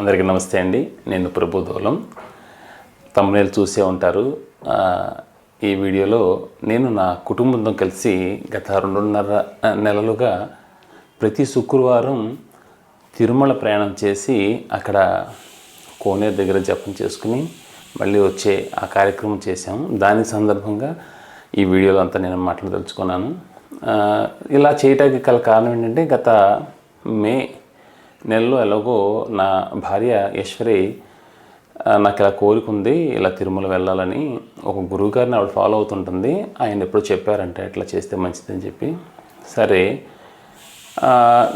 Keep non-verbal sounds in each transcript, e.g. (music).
అందరికీ నమస్తే అండి. నేను ప్రభుదోలం. తమ్ముళ్ళు చూసే ఉంటారు. ఈ వీడియోలో నేను నా కుటుంబంతో కలిసి గత రెండున్నర నెలలుగా ప్రతి శుక్రవారం తిరుమల ప్రయాణం చేసి అక్కడ కోనేరు దగ్గర జపం చేసుకుని మళ్ళీ వచ్చే ఆ కార్యక్రమం చేశాము. దాని సందర్భంగా ఈ వీడియోలో అంతా నేను మాట్లాడదలుచుకున్నాను. ఇలా చేయటానికి గల కారణం ఏంటంటే గత మే నెలలో ఎలాగో నా భార్య ఈశ్వరి నాకు ఇలా కోరిక ఉంది ఇలా తిరుమల వెళ్ళాలని ఒక గురువు గారిని ఆవిడ ఫాలో అవుతుంటుంది. ఆయన ఎప్పుడు చెప్పారంటే ఇట్లా చేస్తే మంచిదని చెప్పి. సరే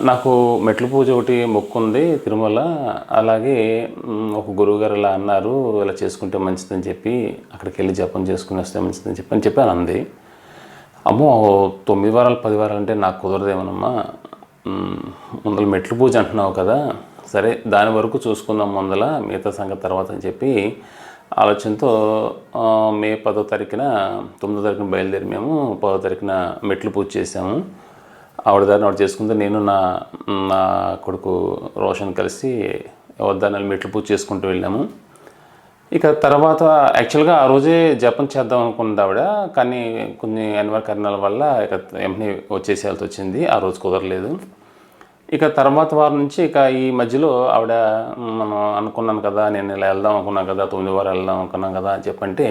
నాకు మెట్ల పూజ ఒకటి మొక్కుంది తిరుమల. అలాగే ఒక గురువు గారు ఇలా అన్నారు ఇలా చేసుకుంటే మంచిదని చెప్పి అక్కడికి వెళ్ళి జపం చేసుకుని వస్తే మంచిదని చెప్పి అని చెప్పాను అంది. అమ్మో తొమ్మిది వారాలు పది వారాలు అంటే నాకు కుదరదేమోనమ్మా. ముందల మెట్లు పూజ అంటున్నావు కదా. సరే దాని వరకు చూసుకుందాం ముందల మిగతా సంగతి తర్వాత అని చెప్పి ఆలోచనతో మే పదో తారీఖున తొమ్మిదో తారీఖున బయలుదేరి మేము పదో తారీఖున మెట్లు పూజ చేసాము ఆవిడ దారిని ఆవిడ చేసుకుంటే నేను నా నా కొడుకు రోషన్ కలిసి వద్దాన్ని మెట్లు పూజ చేసుకుంటూ వెళ్ళాము. ఇక తర్వాత యాక్చువల్గా ఆ రోజే జపం చేద్దాం అనుకున్నది ఆవిడ కానీ కొన్ని అనివార్య కారణాల వల్ల ఇక వెంటనే వచ్చేసేయాల్సి వచ్చింది ఆ రోజు కుదరలేదు. ఇక తర్వాత వారం నుంచి ఇక ఈ మధ్యలో ఆవిడ మనం అనుకున్నాను కదా నేను ఇలా వెళ్దాం అనుకున్నాను కదా తొమ్మిది వారాలు వెళ్దాం అనుకున్నాను కదా అని చెప్పంటే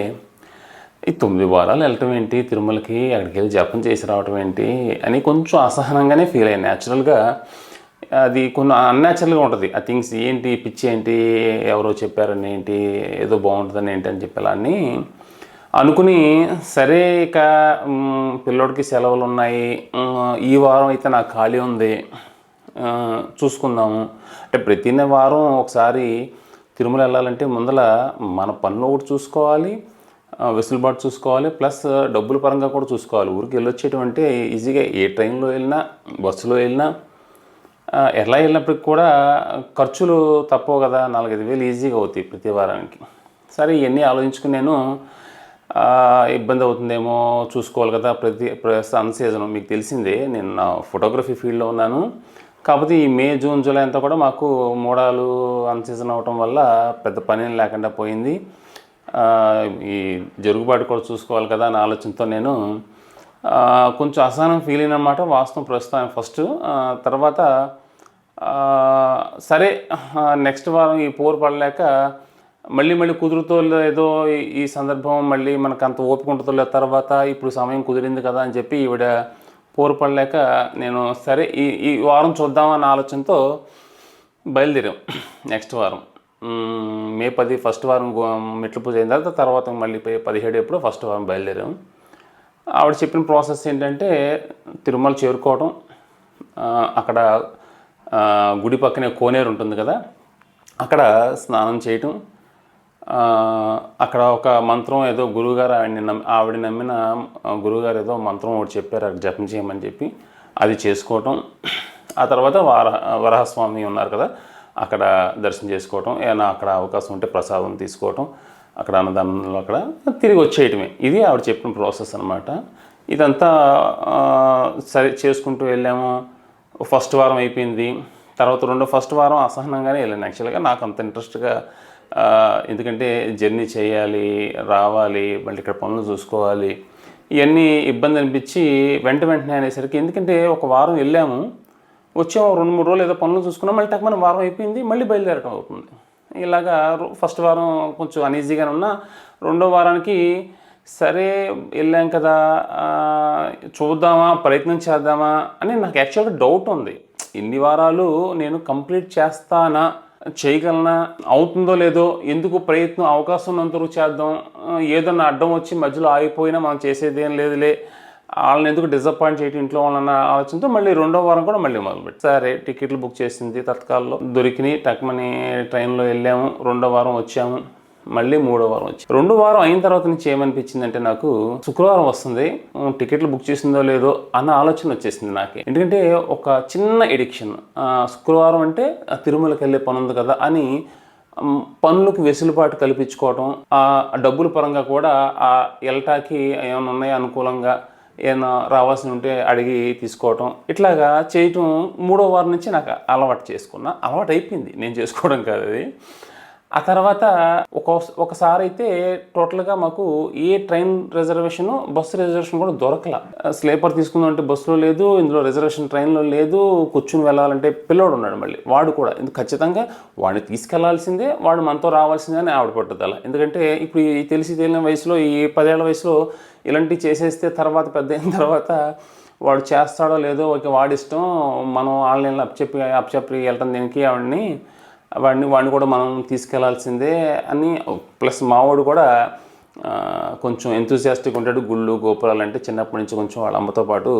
ఈ తొమ్మిది వారాలు వెళ్ళటం ఏంటి? తిరుమలకి అక్కడికి వెళ్ళి జపం చేసి రావటం ఏంటి? అని కొంచెం అసహనంగానే ఫీల్ అయ్యాను. న్యాచురల్గా అది కొన్ని అన్యాచురల్గా ఉంటుంది. ఆ థింగ్స్ ఏంటి పిచ్చి ఏంటి ఎవరో చెప్పారని ఏంటి ఏదో బాగుంటుందని ఏంటి అని చెప్పేలాన్ని అనుకుని సరే ఇక పిల్లోడికి సెలవులు ఉన్నాయి. ఈ వారం అయితే నాకు ఖాళీ ఉంది. చూసుకుందాము. అంటే ప్రతి వారం ఒకసారి తిరుమల వెళ్ళాలంటే ముందల మన పనులు ఒకటి చూసుకోవాలి వెసులుబాటు చూసుకోవాలి ప్లస్ డబ్బుల పరంగా కూడా చూసుకోవాలి. ఊరికి వెళ్ళొచ్చేటువంటి ఈజీగా ఏ ట్రైన్లో వెళ్ళినా బస్సులో వెళ్ళినా ఎలా వెళ్ళినప్పటికి కూడా ఖర్చులు తప్పవు కదా నాలుగైదు వేలు ఈజీగా అవుతాయి ప్రతి వారానికి. సరే ఇవన్నీ ఆలోచించుకుని నేను ఇబ్బంది అవుతుందేమో చూసుకోవాలి కదా ప్రతి సన్ సీజన్. మీకు తెలిసిందే నేను నా ఫోటోగ్రఫీ ఫీల్డ్లో ఉన్నాను. కాకపోతే ఈ మే జూన్ జూలై అంతా కూడా మాకు మూడాలు అన్ సీజన్ అవటం వల్ల పెద్ద పని లేకుండా పోయింది. ఈ జరుగుబాటు కూడా చూసుకోవాలి కదా అనే ఆలోచనతో నేను కొంచెం అసహనం ఫీల్ అయినమాట వాస్తవం ప్రస్తుతం ఫస్ట్. తర్వాత సరే నెక్స్ట్ వారం ఈ పోరు పడలేక మళ్ళీ మళ్ళీ కుదురుతో ఏదో ఈ- సందర్భం మళ్ళీ మనకు అంత ఓపిక ఉంటుందో తర్వాత ఇప్పుడు సమయం కుదిరింది కదా అని చెప్పి ఈవిడ పోరు పడలేక నేను సరే ఈ ఈ వారం చూద్దామన్న ఆలోచనతో బయలుదేరాం నెక్స్ట్ వారం. మే పది ఫస్ట్ వారం మెట్లు పూజ అయిన తర్వాత తర్వాత మళ్ళీ పదిహేడు ఎప్పుడు ఫస్ట్ వారం బయలుదేరాం. ఆవిడ చెప్పిన ప్రాసెస్ ఏంటంటే తిరుమల చేరుకోవడం అక్కడ గుడి పక్కనే కోనేరు ఉంటుంది కదా అక్కడ స్నానం చేయటం. అక్కడ ఒక మంత్రం ఏదో గురువుగారు ఆవిడని నమ్మి ఆవిడ నమ్మిన గురువుగారు ఏదో మంత్రం ఒకటి చెప్పారు అక్కడ జపం చేయమని చెప్పి అది చేసుకోవటం. ఆ తర్వాత వార వరహస్వామి ఉన్నారు కదా అక్కడ దర్శనం చేసుకోవటం. ఏమైనా అక్కడ అవకాశం ఉంటే ప్రసాదం తీసుకోవటం అక్కడ అన్నదానంలో అక్కడ తిరిగి వచ్చేయటమే. ఇది ఆవిడ చెప్పిన ప్రాసెస్ అనమాట ఇదంతా సరే చేసుకుంటూ వెళ్ళాము? ఫస్ట్ వారం అయిపోయింది. తర్వాత రెండో ఫస్ట్ వారం అసహనంగానే వెళ్ళాను. యాక్చువల్గా నాకు అంత ఇంట్రెస్ట్గా ఎందుకంటే జర్నీ చేయాలి రావాలి మళ్ళీ ఇక్కడ పనులు చూసుకోవాలి ఇవన్నీ ఇబ్బంది అనిపించి వెంట వెంటనే అనేసరికి ఎందుకంటే ఒక వారం వెళ్ళాము. వచ్చాము రెండు మూడు రోజులు ఏదో పనులు చూసుకున్నాం. మళ్ళీ తక్కువ వారం అయిపోయింది. మళ్ళీ బయలుదేరటం అవుతుంది. ఇలాగా ఫస్ట్ వారం కొంచెం అనీజీగానే ఉన్నా. రెండో వారానికి సరే వెళ్ళాం కదా చూద్దామా ప్రయత్నం చేద్దామా అని నాకు యాక్చువల్గా డౌట్ ఉంది. ఇన్ని వారాలు నేను కంప్లీట్ చేస్తానా చేయగలనా అవుతుందో లేదో ఎందుకు ప్రయత్నం అవకాశం ఉన్నంతవరకు చేద్దాం ఏదన్నా అడ్డం వచ్చి మధ్యలో ఆగిపోయినా మనం చేసేది ఏం లేదులే వాళ్ళని ఎందుకు డిసప్పాయింట్ చేయటం ఇంట్లో వాళ్ళన్న ఆలోచనతో మళ్ళీ రెండో వారం కూడా మళ్ళీ మొదలుపెట్టి సరే టికెట్లు బుక్ చేసింది తత్కాల్లో దొరికినాయి టక్మని ట్రైన్లో వెళ్ళాము రెండో వారం వచ్చాము. మళ్ళీ మూడో వారం వచ్చి. రెండు వారం అయిన తర్వాత నుంచి ఏమనిపించింది అంటే నాకు శుక్రవారం వస్తుంది టికెట్లు బుక్ చేసిందో లేదో అన్న ఆలోచన వచ్చేసింది నాకు. ఎందుకంటే ఒక చిన్న ఎడిక్షన్ శుక్రవారం అంటే తిరుమలకి వెళ్ళే పని ఉంది కదా అని పనులకు వెసులుబాటు కల్పించుకోవటం ఆ డబ్బుల పరంగా కూడా ఆ ఎల్టాకి ఏమైనా ఉన్నాయా అనుకూలంగా ఏమైనా రావాల్సి ఉంటే అడిగి తీసుకోవటం ఇట్లాగా చేయటం మూడో వారం నుంచి నాకు అలవాటు చేసుకున్నా. అలవాటు అయిపోయింది. నేను చేసుకోవడం కాదు అది. ఆ తర్వాత ఒక ఒకసారి అయితే టోటల్గా మాకు ఏ ట్రైన్ రిజర్వేషన్ బస్సు రిజర్వేషన్ కూడా దొరకల. స్లీపర్ తీసుకుందామంటే బస్సులో లేదు ఇందులో రిజర్వేషన్ ట్రైన్లో లేదు కూర్చుని వెళ్ళాలంటే పిల్లోడు ఉన్నాడు మళ్ళీ. వాడు కూడా. ఇందుకు ఖచ్చితంగా వాడిని తీసుకెళ్ళాల్సిందే వాడు మనతో రావాల్సిందే అని ఆవిడ పట్టుదల. ఎందుకంటే ఇప్పుడు ఈ తెలిసి తెలియని వయసులో ఈ పదేళ్ళ వయసులో ఇలాంటివి చేసేస్తే తర్వాత పెద్ద అయిన తర్వాత వాడు చేస్తాడో లేదో ఒక వాడిష్టం. మనం ఆన్లైన్లో అప్పచెప్పి అప్పచెప్పి వెళ్ళటం దీనికి ఆవిడని? వాడిని వాడిని కూడా మనం తీసుకెళ్ళాల్సిందే అని ప్లస్ మావాడు కూడా కొంచెం ఎంతూజియాస్టిక్ ఉంటాడు. గుళ్ళు గోపురాలు అంటే చిన్నప్పటి నుంచి కొంచెం వాళ్ళ అమ్మతో పాటు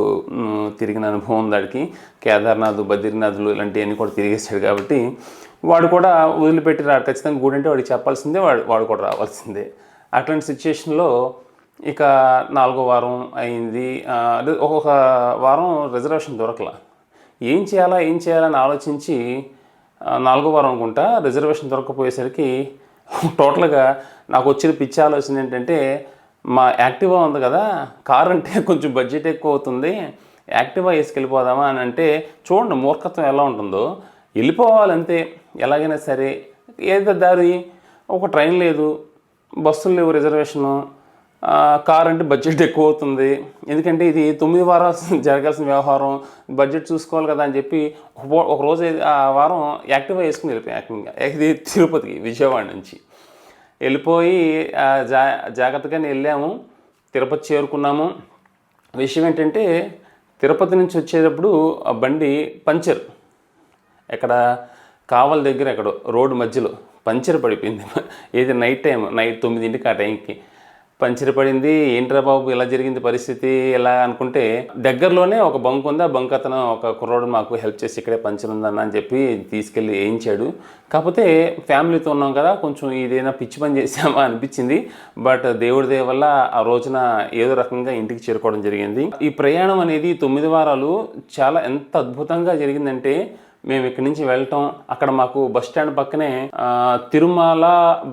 తిరిగిన అనుభవం ఉంది వాడికి కేదార్నాథ్ బద్రీనాథ్లు ఇలాంటివన్నీ కూడా తిరిగేసాడు కాబట్టి వాడు కూడా వదిలిపెట్టి రాడు. ఖచ్చితంగా గుడి అంటే వాడికి చెప్పాల్సిందే వాడు వాడు కూడా రావాల్సిందే. అట్లాంటి సిచ్యుయేషన్లో ఇక నాలుగో వారం అయింది. ఒక్కొక్క వారం రిజర్వేషన్ దొరకలా. ఏం చేయాలా ఏం చేయాలని ఆలోచించి నాలుగో వారం అనుకుంటా రిజర్వేషన్ దొరకకపోయేసరికి టోటల్గా నాకు వచ్చిన పిచ్చి ఆలోచన ఏంటంటే మా యాక్టివా ఉంది కదా కార్ అంటే (laughs) కొంచెం బడ్జెట్ ఎక్కువ అవుతుంది యాక్టివా వేసుకెళ్ళిపోదామా అని అంటే చూడండి మూర్ఖత్వం ఎలా ఉంటుందో వెళ్ళిపోవాలంతే ఎలాగైనా సరే ఏదో దారి ఒక ట్రైన్ లేదు బస్సులు లేవు రిజర్వేషను కార్ అంటే బడ్జెట్ ఎక్కువ అవుతుంది ఎందుకంటే ఇది తొమ్మిది వారాలు (laughs) జరగాల్సిన వ్యవహారం బడ్జెట్ చూసుకోవాలి కదా అని చెప్పి ఒక ఒక రోజు ఆ వారం యాక్టివ్ వేసుకుని వెళ్ళిపోయాం ఏకంగా ఇది తిరుపతికి విజయవాడ నుంచి. వెళ్ళిపోయి జా జాగ్రత్తగానే వెళ్ళాము తిరుపతి చేరుకున్నాము. విషయం ఏంటంటే తిరుపతి నుంచి వచ్చేటప్పుడు ఆ బండి పంచర్. ఎక్కడ కావల దగ్గర ఎక్కడ రోడ్డు మధ్యలో పంచర్ పడిపోయింది. (laughs) ఏది నైట్ టైం నైట్ తొమ్మిదింటికి ఆ టైంకి. పంచర్ పడింది ఏంట్రా బాబు ఇలా జరిగింది పరిస్థితి ఎలా అనుకుంటే దగ్గరలోనే ఒక బంక్ ఉంది ఆ బంక్ అతను ఒక కుర్రోడు మాకు హెల్ప్ చేసి ఇక్కడే పంచర్ ఉందన్న అని చెప్పి తీసుకెళ్ళి వేయించాడు. కాకపోతే ఫ్యామిలీతో ఉన్నాం కదా కొంచెం ఇదేనా పిచ్చి పని చేసామా అనిపించింది. బట్ దేవుడి దయ వల్ల ఆ రోజున ఏదో రకంగా ఇంటికి చేరుకోవడం జరిగింది. ఈ ప్రయాణం అనేది తొమ్మిది వారాలు చాలా ఎంత అద్భుతంగా జరిగిందంటే మేము ఇక్కడి నుంచి వెళ్ళటం అక్కడ మాకు బస్ స్టాండ్ పక్కనే తిరుమల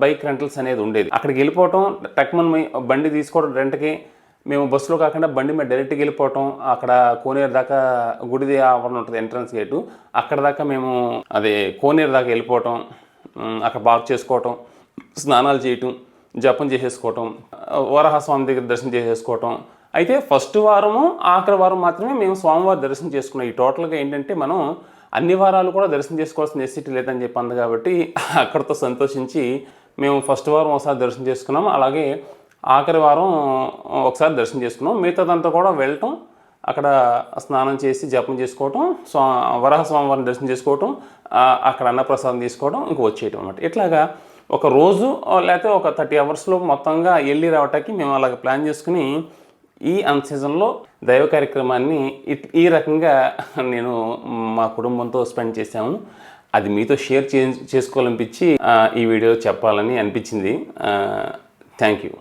బైక్ రెంటల్స్ అనేది ఉండేది. అక్కడికి వెళ్ళిపోవటం టక్మన్ మై- బండి తీసుకోవడం రెంట్కి మేము బస్సులో కాకుండా బండి మీద డైరెక్ట్గా వెళ్ళిపోవటం అక్కడ కోనేరు దాకా గుడిది ఆవరణ ఉంటుంది ఎంట్రన్స్ గేటు అక్కడ దాకా మేము అదే కోనేరు దాకా వెళ్ళిపోవటం అక్కడ బాగు చేసుకోవటం స్నానాలు చేయటం జపం చేసేసుకోవటం వరహస్వామి దగ్గర దర్శనం చేసేసుకోవటం. అయితే ఫస్ట్ వారము ఆఖరి వారం మాత్రమే మేము స్వామివారి దర్శనం చేసుకున్నాం. ఈ టోటల్గా ఏంటంటే మనం అన్ని వారాలు కూడా దర్శనం చేసుకోవాల్సిన నెసిటీ లేదని చెప్పి అంది కాబట్టి అక్కడితో సంతోషించి మేము ఫస్ట్ వారం ఒకసారి దర్శనం చేసుకున్నాం. అలాగే ఆఖరి వారం ఒకసారి దర్శనం చేసుకున్నాం. మిగతాదంతా కూడా వెళ్ళటం అక్కడ స్నానం చేసి జపం చేసుకోవటం స్వా వరాహ స్వామివారిని దర్శనం చేసుకోవటం అక్కడ అన్నప్రసాదం తీసుకోవడం ఇంక వచ్చేయటం అనమాట ఇట్లాగా ఒక రోజు లేకపోతే ఒక థర్టీ అవర్స్లో మొత్తంగా వెళ్ళి రావటానికి మేము అలాగ ప్లాన్ చేసుకుని ఈ అన్ సీజన్లో దైవ కార్యక్రమాన్ని ఈ రకంగా నేను మా కుటుంబంతో స్పెండ్ చేశాము అది మీతో షేర్ చే చేసుకోవాలనిపించి ఈ వీడియో చెప్పాలని అనిపించింది. Thank you.